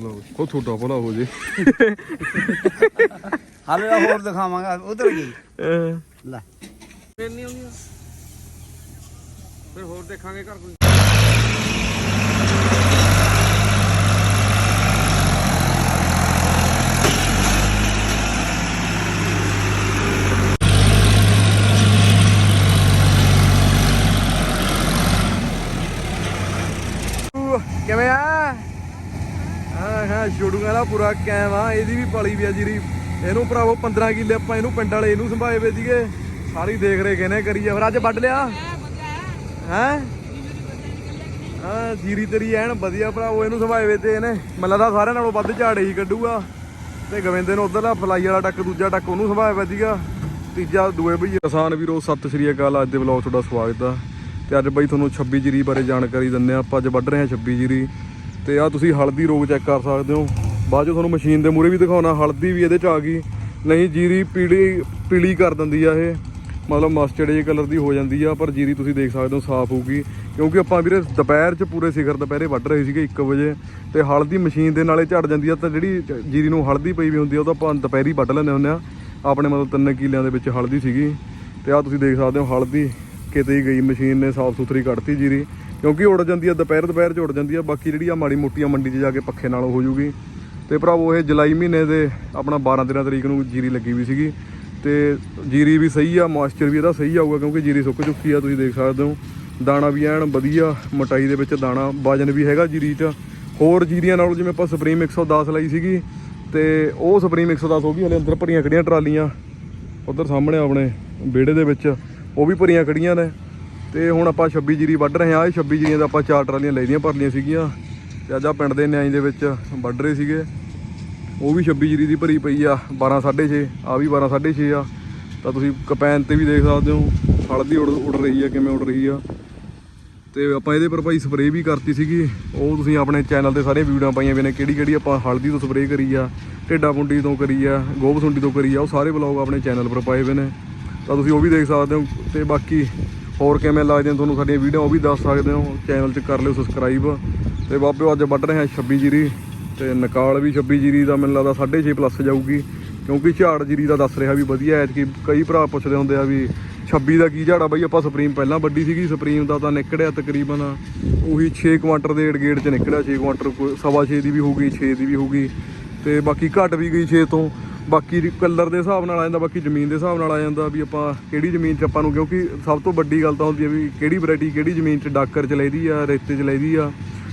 ਲਓ ਉਹ ਤੁਹਾਡਾ ਭਲਾ ਹੋ ਜੇ। ਹਾਲੇ ਤਾਂ ਹੋਰ ਦਿਖਾਵਾਂਗਾ ਉਧਰ ਗਈ ਲੈ। ਫਿਰ ਨਹੀਂ ਆਉਂਦੀਆਂ ਫਿਰ ਹੋਰ ਦੇਖਾਂਗੇ ਘਰ ਕੋਈ ਕਿਵੇਂ ਆ ਹਾਂ ਹਾਂ ਛੋੜੂਗਾ ਨਾ ਪੂਰਾ ਕੈਮ ਆ, ਇਹਦੀ ਵੀ ਪਾਲੀ ਵੀ ਆ ਜੀਰੀ ਇਹਨੂੰ ਭਰਾਵੋ 15 ਕਿੱਲੇ ਆਪਾਂ ਇਹਨੂੰ ਪਿੰਡ ਵਾਲੇ ਇਹਨੂੰ ਸੰਭਾਏ ਵੇ ਸੀਗੇ। ਸਾਰੀ ਦੇਖ ਰੇ ਕਹਿੰਦੇ ਕਰੀ ਜਾ ਫਿਰ ਅੱਜ ਵੱਢ ਲਿਆ? ਹੈ? ਹਾਂ, ਜੀਰੀ ਤੇਰੀ ਐਨ ਵਧੀਆ ਭਰਾਵੋ, ਇਹਨੂੰ ਸੰਭਾਏ ਵੇ ਤੇ ਇਹਨੇ। ਮੈਨੂੰ ਲੱਗਦਾ ਸਾਰਿਆਂ ਨਾਲੋਂ ਵੱਧ ਝਾੜੇ ਹੀ ਕੱਢੂਗਾ। ਤੇ ਗਵਿੰਦੇ ਨੂੰ ਉਧਰਲਾ ਫਲਾਈ ਵਾਲਾ ਟੱਕ, ਦੂਜਾ ਟੱਕ ਉਹਨੂੰ ਸੰਭਾਏ ਸੀਗਾ। ਤੀਜਾ, ਦੂਏ ਬਈ ਕਿਸਾਨ ਵੀਰੋ, ਸਤਿ ਸ਼੍ਰੀ ਅਕਾਲ। ਅੱਜ ਦੇ ਵਲੌਗ ਤੁਹਾਡਾ ਸਵਾਗਤ ਆ। ਤੇ ਅੱਜ ਬਈ ਤੁਹਾਨੂੰ 26 ਜੀਰੀ ਬਾਰੇ ਜਾਣਕਾਰੀ ਦਿੰਨੇ ਆ। ਆਪਾਂ ਅੱਜ ਵੱਢ ਰਹੇ ਹਾਂ 26 ਜੀਰੀ। ਤੇ ਆ ਤੁਸੀਂ ਹਲਦੀ ਰੋਗ ਚੈੱਕ ਕਰ ਸਕਦੇ ਹੋ। ਬਾਅਦ ਚ ਤੁਹਾਨੂੰ ਮਸ਼ੀਨ ਦੇ ਮੂਹਰੇ ਵੀ ਦਿਖਾਉਣਾ, ਹਲਦੀ ਵੀ ਇਹਦੇ ਚ ਆ ਗਈ। ਨਹੀਂ, ਜੀਰੀ ਪੀਲੀ ਪੀਲੀ ਕਰ ਦਿੰਦੀ ਆ ਇਹ। ਮਤਲਬ ਮਸਟਰਡ ਜਿਹੇ ਕਲਰ ਦੀ ਹੋ ਜਾਂਦੀ ਆ, ਪਰ ਜੀਰੀ ਤੁਸੀਂ ਦੇਖ ਸਕਦੇ ਹੋ ਸਾਫ਼ ਹੋਊਗੀ। ਕਿਉਂਕਿ ਆਪਾਂ ਵੀਰੇ ਦੁਪਹਿਰ 'ਚ ਪੂਰੇ ਸਿਖਰ ਦੁਪਹਿਰੇ ਵੱਢ ਰਹੇ ਸੀਗੇ 1 ਵਜੇ, ਤੇ ਹਲਦੀ ਮਸ਼ੀਨ ਦੇ ਨਾਲੇ ਝੜ ਜਾਂਦੀ ਆ, ਤਾਂ ਜਿਹੜੀ ਜੀਰੀ ਨੂੰ ਹਲਦੀ ਪਈ ਵੀ ਹੁੰਦੀ ਆ, ਉਹ ਤਾਂ ਆਪਾਂ ਦੁਪਹਿਰੀ ਵੱਢ ਲੈਂਦੇ ਹੁੰਦੇ ਆ। ਆਪਣੇ ਮਤਲਬ ਤਿੰਨ ਕਿਲਿਆਂ ਦੇ ਵਿੱਚ ਹਲਦੀ ਸੀਗੀ। ਤੇ ਆ ਤੁਸੀਂ ਦੇਖ ਸਕਦੇ ਹੋ, ਹਲਦੀ ਕਿਤੇ ਹੀ ਗਈ, ਮਸ਼ੀਨ ਨੇ ਸਾਫ਼ ਸੁਥਰੀ ਕੱਢਤੀ ਜੀਰੀ। ਕਿਉਂਕਿ ਉੜ ਜਾਂਦੀ ਆ, ਦੁਪਹਿਰ ਦੁਪਹਿਰ 'ਚ ਉੜ ਜਾਂਦੀ ਆ, ਬਾਕੀ ਜਿਹੜੀ ਆ ਮਾੜੀ ਮੋਟੀ ਆ ਮੰਡੀ 'ਚ ਜਾ ਕੇ ਪੱਖੇ ਨਾਲ ਹੋ ਜੂਗੀ। ਤੇ ਭਰਾਵੋ, ਇਹ ਜੁਲਾਈ ਮਹੀਨੇ ਦੇ ਆਪਣਾ 12 13 ਤਰੀਕ ਨੂੰ ਜੀਰੀ ਲੱਗੀ ਵੀ ਸੀਗੀ। ਤੇ ਜੀਰੀ ਵੀ ਸਹੀ ਆ ਮੋਇਸਚਰ ਵੀ ਇਹਦਾ ਸਹੀ ਆਊਗਾ ਕਿਉਂਕਿ ਜੀਰੀ ਸੁੱਕ ਚੁੱਕੀ ਆ, ਤੁਸੀਂ ਦੇਖ ਸਕਦੇ ਹੋ। ਦਾਣਾ ਵੀ ਐਨ ਵਧੀਆ ਮਟਾਈ ਦੇ ਵਿੱਚ ਦਾਣਾ ਵਜਨ ਵੀ ਹੈਗਾ ਜੀਰੀ 'ਚ। ਹੋਰ ਜੀਰੀਆਂ ਨਾਲੋਂ ਜਿਵੇਂ ਆਪਾਂ ਸੁਪਰੀਮ 110 ਲਈ ਸੀਗੀ, ਤੇ ਉਹ ਸੁਪਰੀਮ 110 ਹੋ ਗਈ, ਹਲੇ ਅੰਦਰ ਭਰੀਆਂ ਖੜੀਆਂ ਟਰਾਲੀਆਂ। ਉਧਰ ਸਾਹਮਣੇ ਆਪਣੇ ਵਿਹੜੇ ਦੇ ਵਿੱਚ, ਉਹ ਵੀ ਭਰੀਆਂ ਖੜੀਆਂ ਨੇ। ਤੇ ਹੁਣ ਆਪਾਂ 26 ਜੀਰੀ ਵੱਢ ਰਹੇ ਆ ਇਹ 26 ਜੀਰੀਆਂ ਦਾ ਆਪਾਂ ਚਾਰ ਟਰਾਲੀਆਂ ਲੈਦੀਆਂ ਭਰ ਲਈਆਂ ਸੀਗੀਆਂ। ਤੇ ਅੱਜ ਆ ਪਿੰਡ ਦੇ ਨਿਆਈ ਦੇ ਵਿੱਚ ਵੱਢ ਰਹੇ ਸੀਗੇ। ਉਹ ਵੀ 26 ਜੀਰੀ ਦੀ ਭਰੀ ਪਈ ਆ 12 6.5 ਆ ਵੀ 12 6.5 ਆ। ਤਾਂ ਤੁਸੀਂ ਕਪੈਨ ਤੇ ਵੀ ਦੇਖ ਸਕਦੇ ਹੋ ਹਲਦੀ ਉੜ ਉੜ ਰਹੀ ਆ, ਕਿਵੇਂ ਉੜ ਰਹੀ ਆ। ਤੇ ਆਪਾਂ ਇਹਦੇ ਪਰ ਭਾਈ ਸਪਰੇਅ ਵੀ ਕਰਤੀ ਸੀਗੀ। ਉਹ ਤੁਸੀਂ ਆਪਣੇ ਚੈਨਲ ਤੇ ਸਾਰੇ ਵੀਡੀਓਆਂ ਪਾਈਆਂ ਵੀ ਨੇ, ਕਿਹੜੀ ਕਿਹੜੀ ਆਪਾਂ ਹਲਦੀ ਤੋਂ ਸਪਰੇਅ ਕਰੀ ਆ, ਢੇਡਾ ਪੁੰਡੀ ਤੋਂ ਕਰੀ ਆ, ਗੋਬ ਸੁੰਡੀ ਤੋਂ ਕਰੀ ਆ, ਉਹ ਸਾਰੇ ਬਲੌਗ ਆਪਣੇ ਚੈਨਲ ਪਰ ਪਾਏ ਹੋਏ ਨੇ। ਤਾਂ ਤੁਸੀਂ ਉਹ ਵੀ ਦੇਖ ਸਕਦੇ ਹੋ, ਤੇ ਬਾਕੀ ਹੋਰ ਕਿਵੇਂ ਲੱਗਦੀਆਂ ਤੁਹਾਨੂੰ ਸਾਡੀਆਂ ਵੀਡੀਓ, ਉਹ ਵੀ ਦੱਸ ਸਕਦੇ ਹੋ। ਚੈਨਲ 'ਚ ਕਰ ਲਿਓ ਸਬਸਕ੍ਰਾਈਬ ਤੇ ਬਾਬਿਓ ਅੱਜ ਵੱਢ ਰਹੇ ਹਾਂ 26 ਜੀਰੀ। ਤੇ ਨਕਾਲ ਵੀ 26 ਜੀਰੀ ਦਾ ਮੈਨੂੰ ਲੱਗਦਾ 6.5 ਪਲੱਸ ਜਾਊਗੀ। ਕਿਉਂਕਿ ਝਾੜ ਜੀਰੀ ਦਾ ਦੱਸ ਰਿਹਾ ਵੀ ਵਧੀਆ ਐ ਕਈ ਭਰਾ ਪੁੱਛਦੇ ਹੁੰਦੇ ਆ ਵੀ 26 ਦਾ ਕੀ ਝਾੜਾ ਬਾਈ? ਆਪਾਂ ਸੁਪਰੀਮ ਪਹਿਲਾਂ ਵੱਡੀ ਸੀਗੀ। ਸੁਪਰੀਮ ਦਾ ਤਾਂ ਨਿਕੜਿਆ ਤਕਰੀਬਨ ਉਹੀ 6 ਕੁਆਂਟਰ ਦੇ ਗੇੜ 'ਚ ਨਿਕੜਿਆ। 6 ਕੁਆਂਟਰ ਕੋਈ ਸਵਾ 6 ਦੀ ਵੀ ਹੋਊਗੀ 6 ਦੀ ਵੀ ਹੋਊਗੀ। ਤੇ ਬਾਕੀ ਘਟ ਵੀ ਗਈ 6 ਤੋਂ। ਬਾਕੀ ਕਲਰ ਦੇ ਹਿਸਾਬ ਨਾਲ ਆ ਜਾਂਦਾ ਬਾਕੀ ਜ਼ਮੀਨ ਦੇ ਹਿਸਾਬ ਨਾਲ ਆ ਜਾਂਦਾ ਵੀ ਆਪਾਂ ਕਿਹੜੀ ਜ਼ਮੀਨ 'ਚ ਆਪਾਂ ਨੂੰ ਕਿਉਂਕਿ ਸਭ ਤੋਂ ਵੱਡੀ ਗੱਲ ਤਾਂ ਹੁੰਦੀ ਹੈ ਵੀ ਕਿਹੜੀ ਵੈਰਾਈਟੀ ਕਿਹੜੀ ਜ਼ਮੀਨ 'ਚ ਡਾਕਰ ਚ ਲੈਦੀ ਆ ਰੇਤੇ 'ਚ ਲੈਦੀ ਆ।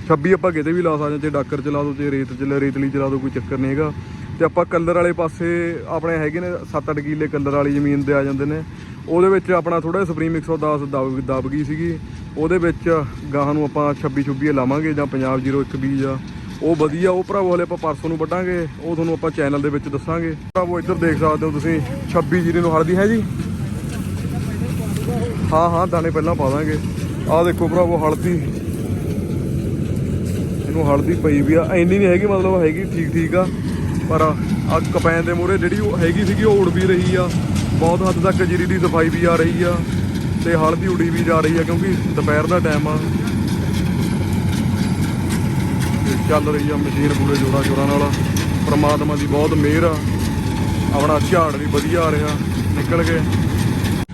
26 ਆਪਾਂ ਕਿਤੇ ਵੀ ਲਾ ਸਕਦੇ ਹਾਂ, ਡਾਕਰ ਚ ਲਾ ਦੋ ਜੇ ਰੇਤ ਚ ਰੇਤਲੀ ਚ ਲਾ ਦੋ ਕੋਈ ਚੱਕਰ ਨਹੀਂ ਹੈਗਾ। ਤੇ ਆਪਾਂ ਕਲਰ ਵਾਲੇ ਪਾਸੇ ਆਪਣੇ ਹੈਗੇ ਨੇ 7-8 ਕਿੱਲੇ ਕਲਰ ਵਾਲੀ ਜ਼ਮੀਨ ਦੇ ਆ ਜਾਂਦੇ ਨੇ। ਉਹਦੇ ਵਿੱਚ ਆਪਣਾ ਥੋੜਾ ਸੁਪਰੀਮ 110 ਦਬ ਦਬ ਗਈ ਸੀਗੀ। ਉਹਦੇ ਵਿੱਚ ਗਾਹਾਂ ਨੂੰ ਆਪਾਂ 26 26 ਲਾਵਾਂਗੇ ਜਾਂ ਪੰਜਾਬ 01 ਬੀਜ ਆ। ਉਹ ਵਧੀਆ, ਉਹ ਭਰਾਵੋ, ਹਲੇ ਆਪਾਂ ਪਰਸੋਂ ਨੂੰ ਵੱਢਾਂਗੇ। ਉਹ ਤੁਹਾਨੂੰ ਆਪਾਂ ਚੈਨਲ ਦੇ ਵਿੱਚ ਦੱਸਾਂਗੇ। ਭਰਾਵੋ, ਇੱਧਰ ਦੇਖ ਸਕਦੇ ਹੋ ਤੁਸੀਂ 26 ਜੀਰੀ ਨੂੰ ਹਲਦੀ, ਹੈ ਜੀ? ਹਾਂ ਹਾਂ, ਦਾਣੇ ਪਹਿਲਾਂ ਪਾ ਦਾਂਗੇ। ਆਹ ਦੇਖੋ ਭਰਾਵੋ, ਹਲਦੀ। ਇਹਨੂੰ ਹਲਦੀ ਪਈ ਵੀ ਆ। ਇੰਨੀ ਨਹੀਂ ਹੈਗੀ, ਮਤਲਬ ਹੈਗੀ ਠੀਕ ਠੀਕ ਆ, ਪਰ ਆ ਕਪੈਨ ਦੇ ਮੂਹਰੇ ਜਿਹੜੀ ਉਹ ਹੈਗੀ ਸੀਗੀ, ਉਹ ਉੜ ਵੀ ਰਹੀ ਆ। ਬਹੁਤ ਹੱਦ ਤੱਕ ਜੀਰੀ ਦੀ ਸਫ਼ਾਈ ਵੀ ਆ ਰਹੀ ਆ, ਤੇ ਹਲਦੀ ਉੜੀ ਵੀ ਜਾ ਰਹੀ ਆ, ਕਿਉਂਕਿ ਦੁਪਹਿਰ ਦਾ ਟਾਈਮ ਆ। ਤੇ ਚੱਲ ਰਹੀ ਆ ਮਸ਼ੀਨ ਪੂਰੇ ਜੋਰਾਂ ਸ਼ੋਰਾਂ ਨਾਲ। ਪ੍ਰਮਾਤਮਾ ਦੀ ਬਹੁਤ ਮਿਹਰ ਆ। ਆਪਣਾ ਝਾੜ ਵੀ ਵਧੀਆ ਆ ਰਿਹਾ। ਨਿਕਲ ਕੇ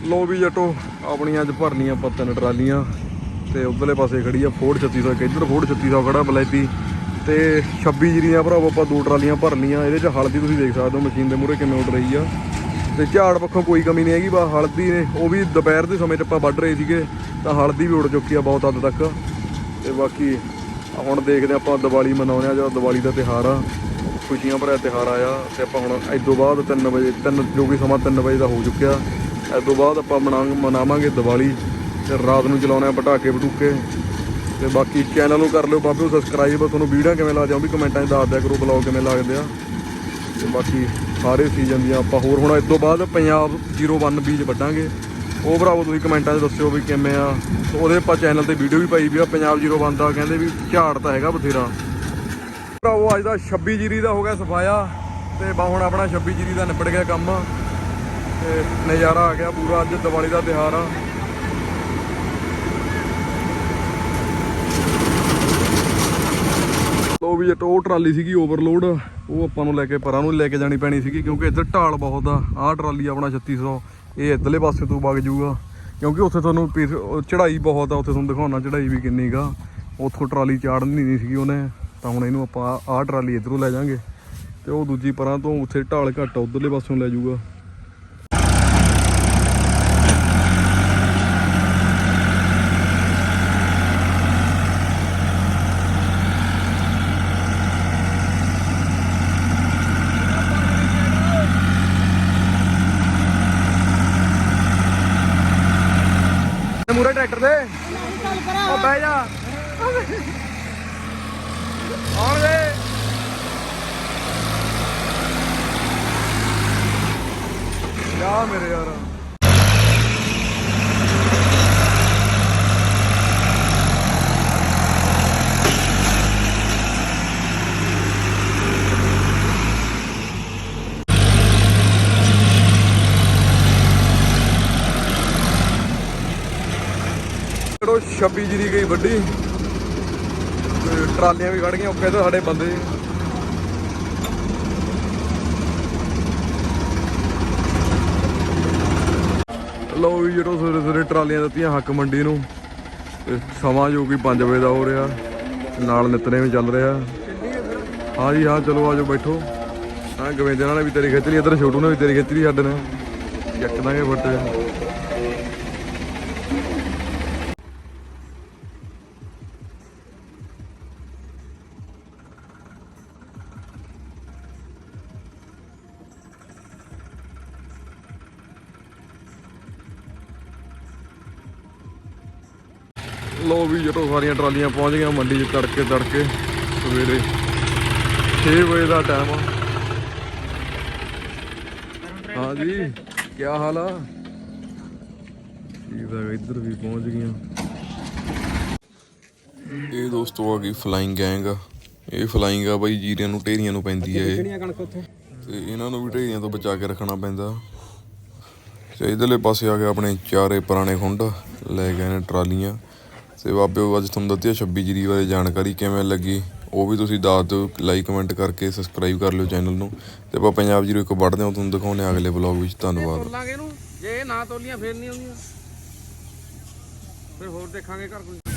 ਲੋ ਵੀ ਜੱਟੋ, ਆਪਣੀਆਂ ਅੱਜ ਭਰਨੀਆਂ ਆਪਾਂ ਤਿੰਨ ਟਰਾਲੀਆਂ। ਤੇ ਉਧਰਲੇ ਪਾਸੇ ਖੜੀ ਆ ਫੋਰਡ 3600 ਇੱਕ। ਇੱਧਰ ਫੋਰਡ 3600 ਖੜਾ ਬਲੈਤੀ। ਤੇ 26 ਜੀਰੀਆਂ ਭਰਾਵੋ, ਆਪਾਂ ਦੋ ਟਰਾਲੀਆਂ ਭਰ ਲੀਆਂ ਇਹਦੇ ਚ ਹਲਦੀ ਤੁਸੀਂ ਦੇਖ ਸਕਦੇ ਹੋ ਮਸ਼ੀਨ ਦੇ ਮੂਹਰੇ ਕਿਵੇਂ ਉੱਡ ਰਹੀ ਆ। ਤੇ ਝਾੜ ਪੱਖੋਂ ਕੋਈ ਕਮੀ ਨਹੀਂ ਹੈਗੀ ਬਾ ਹਲਦੀ ਨੇ। ਉਹ ਵੀ ਦੁਪਹਿਰ ਦੇ ਸਮੇਂ 'ਚ ਆਪਾਂ ਵੱਢ ਰਹੇ ਸੀਗੇ, ਤਾਂ ਹਲਦੀ ਵੀ ਉੱਡ ਚੁੱਕੀ ਆ ਬਹੁਤ ਹੱਦ ਤੱਕ। ਤੇ ਬਾਕੀ ਹੁਣ ਦੇਖਦੇ ਆਪਾਂ ਦੀਵਾਲੀ ਮਨਾਉਂਦੇ ਆ ਜਦੋਂ ਦੀਵਾਲੀ ਦਾ ਤਿਹਾਰ ਆ। ਖੁਸ਼ੀਆਂ ਭਰਿਆ ਤਿਹਾਰ ਆਇਆ ਤੇ ਆਪਾਂ ਹੁਣ ਇਸ ਤੋਂ ਬਾਅਦ 3 ਵਜੇ 3 ਜੋ ਕਿ ਸਮਾਂ 3 ਵਜੇ ਦਾ ਹੋ ਚੁੱਕਿਆ, ਇਸ ਤੋਂ ਬਾਅਦ ਆਪਾਂ ਮਨਾ ਮਨਾਵਾਂਗੇ ਦੀਵਾਲੀ। ਤੇ ਰਾਤ ਨੂੰ ਚਲਾਉਣੇ ਆ ਪਟਾਕੇ ਪਟੂਕੇ। ਤੇ ਬਾਕੀ ਚੈਨਲ ਨੂੰ ਕਰ ਲਿਓ ਬਾਬਿਓ ਸਬਸਕ੍ਰਾਈਬ ਤੁਹਾਨੂੰ ਵੀਡੀਓ ਕਿਵੇਂ ਲੱਗਦੀਆਂ ਉਹ ਵੀ ਕਮੈਂਟਾਂ 'ਚ ਦੱਸ ਦਿਆ ਕਰੋ ਬਲੌਗ ਕਿਵੇਂ ਲੱਗਦੇ ਆ। ਤੇ ਬਾਕੀ ਸਾਰੇ ਸੀਜ਼ਨ ਦੀਆਂ ਆਪਾਂ ਹੋਰ ਹੁਣ ਇਸ ਤੋਂ ਬਾਅਦ ਪੰਜਾਬ 01 ਬੀਜ ਵੱਢਾਂਗੇ। ਉਹ ਭਰਾਵੋ ਤੁਸੀਂ ਕਮੈਂਟਾਂ 'ਚ ਦੱਸਿਓ ਵੀ ਕਿਵੇਂ ਆ। ਉਹਦੇ ਆਪਾਂ ਚੈਨਲ ਤੇ ਵੀਡੀਓ ਵੀ ਪਾਈ ਵੀ ਆ, ਪੰਜਾਬ 01 ਦਾ ਕਹਿੰਦੇ ਵੀ ਝਾੜ ਤਾਂ ਹੈਗਾ ਬਥੇਰਾ। ਭਰਾਵੋ ਅੱਜ ਦਾ 26 ਜੀਰੀ ਦਾ ਹੋ ਗਿਆ ਸਫਾਇਆ, ਤੇ ਬਾ ਹੁਣ ਆਪਣਾ 26 ਜੀਰੀ ਦਾ ਨਿਬੜ ਗਿਆ ਕੰਮ। ਤੇ ਨਜ਼ਾਰਾ ਆ ਗਿਆ ਪੂਰਾ, ਅੱਜ ਦੀਵਾਲੀ ਦਾ ਤਿਹਾਰ ਆ। ਲੋ ਵੀ ਉਹ ਟਰਾਲੀ ਸੀਗੀ ਓਵਰਲੋਡ ਉਹ ਆਪਾਂ ਨੂੰ ਲੈ ਕੇ ਪਰਾਂ ਨੂੰ ਲੈ ਕੇ ਜਾਣੀ ਪੈਣੀ ਸੀਗੀ, ਕਿਉਂਕਿ ਇੱਧਰ ਢਾਲ ਬਹੁਤ ਆ। ਆਹ ਟਰਾਲੀ ਆਪਣਾ 3600 ਇਹ ਇੱਧਰਲੇ ਪਾਸੇ ਤੋਂ ਵਗ ਜਾਊਗਾ। ਕਿਉਂਕਿ ਉੱਥੇ ਤੁਹਾਨੂੰ ਪਿਰ- ਚੜ੍ਹਾਈ ਬਹੁਤ ਆ, ਉੱਥੇ ਤੁਹਾਨੂੰ ਦਿਖਾਉਣਾ ਚੜ੍ਹਾਈ ਵੀ ਕਿੰਨੀ ਗਾ ਉੱਥੋਂ ਟਰਾਲੀ ਚਾੜਨੀ ਨਹੀਂ ਸੀਗੀ ਉਹਨੇ, ਤਾਂ ਹੁਣ ਇਹਨੂੰ ਆਪਾਂ ਆਹ- ਆਹ ਟਰਾਲੀ ਇੱਧਰੋਂ ਲੈ ਜਾਾਂਗੇ ਤੇ ਉਹ ਦੂਜੀ ਪਰਾਂ ਤੋਂ ਉੱਥੇ ਢਾਲ ਘੱਟ ਆ, ਉਧਰਲੇ ਪਾਸਿਓਂ ਲੈ ਜਾਊਗਾ ਮੂਰੇ ਟਰੈਕਟਰ ਦੇ। ਉਹ ਬਹਿ ਜਾ। ਆਉਣ ਦੇ। ਜਾ ਮੇਰੇ ਯਾਰ। ਕਿਹੜੋ 26 ਜੀਰੀ ਗਈ ਵੱਡੀ। ਟਰਾਲੀਆਂ ਵੀ ਖੜ ਗਈਆਂ, ਔਖੇ ਤਾਂ ਸਾਡੇ ਬੰਦੇ। ਲੋ ਵੀ ਜਿਹੜੋ ਸਵੇਰੇ ਸਵੇਰੇ ਟਰਾਲੀਆਂ ਦਿੱਤੀਆਂ ਹੱਕ ਮੰਡੀ ਨੂੰ। ਸਮਾਂ ਜੋ ਕਿ 5 ਵਜੇ ਦਾ ਹੋ ਰਿਹਾ। ਨਾਲ ਨਿਤਨੇ ਵੀ ਚੱਲ ਰਿਹਾ। ਹਾਂ ਜੀ ਹਾਂ, ਚਲੋ ਆਜੋ ਬੈਠੋ। ਹਾਂ ਗਵੇਂਦੇ ਨਾਲ ਵੀ ਤੇਰੀ ਖਿੱਚ ਲਈ, ਇੱਧਰ ਛੋਟੂ ਨੇ ਵੀ ਤੇਰੀ ਖਿੱਚ ਲਈ ਸਾਡੇ ਨਾਲ। ਚੱਕ ਦਾਂਗੇ ਫੱਟੇ। ਲੋ ਵੀ ਜਦੋਂ ਸਾਰੀਆਂ ਟਰਾਲੀਆਂ ਪਹੁੰਚ ਗਈਆਂ ਮੰਡੀ 'ਚ ਤੜਕੇ ਤੜਕੇ ਸਵੇਰੇ 6 ਵਜੇ ਦਾ ਟਾਈਮ ਆ। ਹਾਂ ਜੀ ਕੀ ਹਾਲ ਆ? ਆ ਇੱਧਰ ਵੀ ਪਹੁੰਚ ਗਈਆਂ। ਇਹ ਦੋਸਤੋ ਆ ਗਈ ਫਲਾਈਂਗ ਗੈਂਗ ਇਹ ਫਲਾਈਂਗ ਆ ਬਾਈ ਜੀਰਿਆਂ ਨੂੰ ਢੇਰੀਆਂ ਨੂੰ ਪੈਂਦੀ ਹੈ ਇਹ। ਤੇ ਇਹਨਾਂ ਨੂੰ ਵੀ ਢੇਰੀਆਂ ਤੋਂ ਬਚਾ ਕੇ ਰੱਖਣਾ ਪੈਂਦਾ। ਤੇ ਇਧਰਲੇ ਪਾਸੇ ਆ ਗਿਆ ਆਪਣੇ ਚਾਰੇ ਪੁਰਾਣੇ ਖੁੰਡ ਲੈ ਗਏ ਨੇ ਟਰਾਲੀਆਂ। ਤੇ ਬਾਬਿਓ ਅੱਜ ਤੁਹਾਨੂੰ ਦੱਸਿਆ 26 ਜਰੀ ਬਾਰੇ ਜਾਣਕਾਰੀ ਕਿਵੇਂ ਲੱਗੀ? ਉਹ ਵੀ ਤੁਸੀਂ ਦੱਸ ਦਿਓ ਲਾਈਕ ਕਮੈਂਟ ਕਰਕੇ ਸਬਸਕ੍ਰਾਈਬ ਕਰ ਲਿਓ ਚੈਨਲ ਨੂੰ। ਤੇ ਆਪਾਂ ਪੰਜਾਬ ਜੀਰੋ ਇੱਕ ਵੱਢਦੇ ਹਾਂ ਤੁਹਾਨੂੰ ਦਿਖਾਉਂਦੇ ਹਾਂ ਅਗਲੇ ਵਲੌਗ ਵਿੱਚ। ਧੰਨਵਾਦ। ਤੋਲਾਂਗੇ ਇਹਨੂੰ। ਜੇ ਇਹ ਨਾ ਤੋਲੀਆਂ, ਫੇਰ ਨਹੀਂ ਆਉਂਦੀਆਂ। ਫਿਰ ਹੋਰ ਦੇਖਾਂਗੇ ਘਰ ਕੋਈ।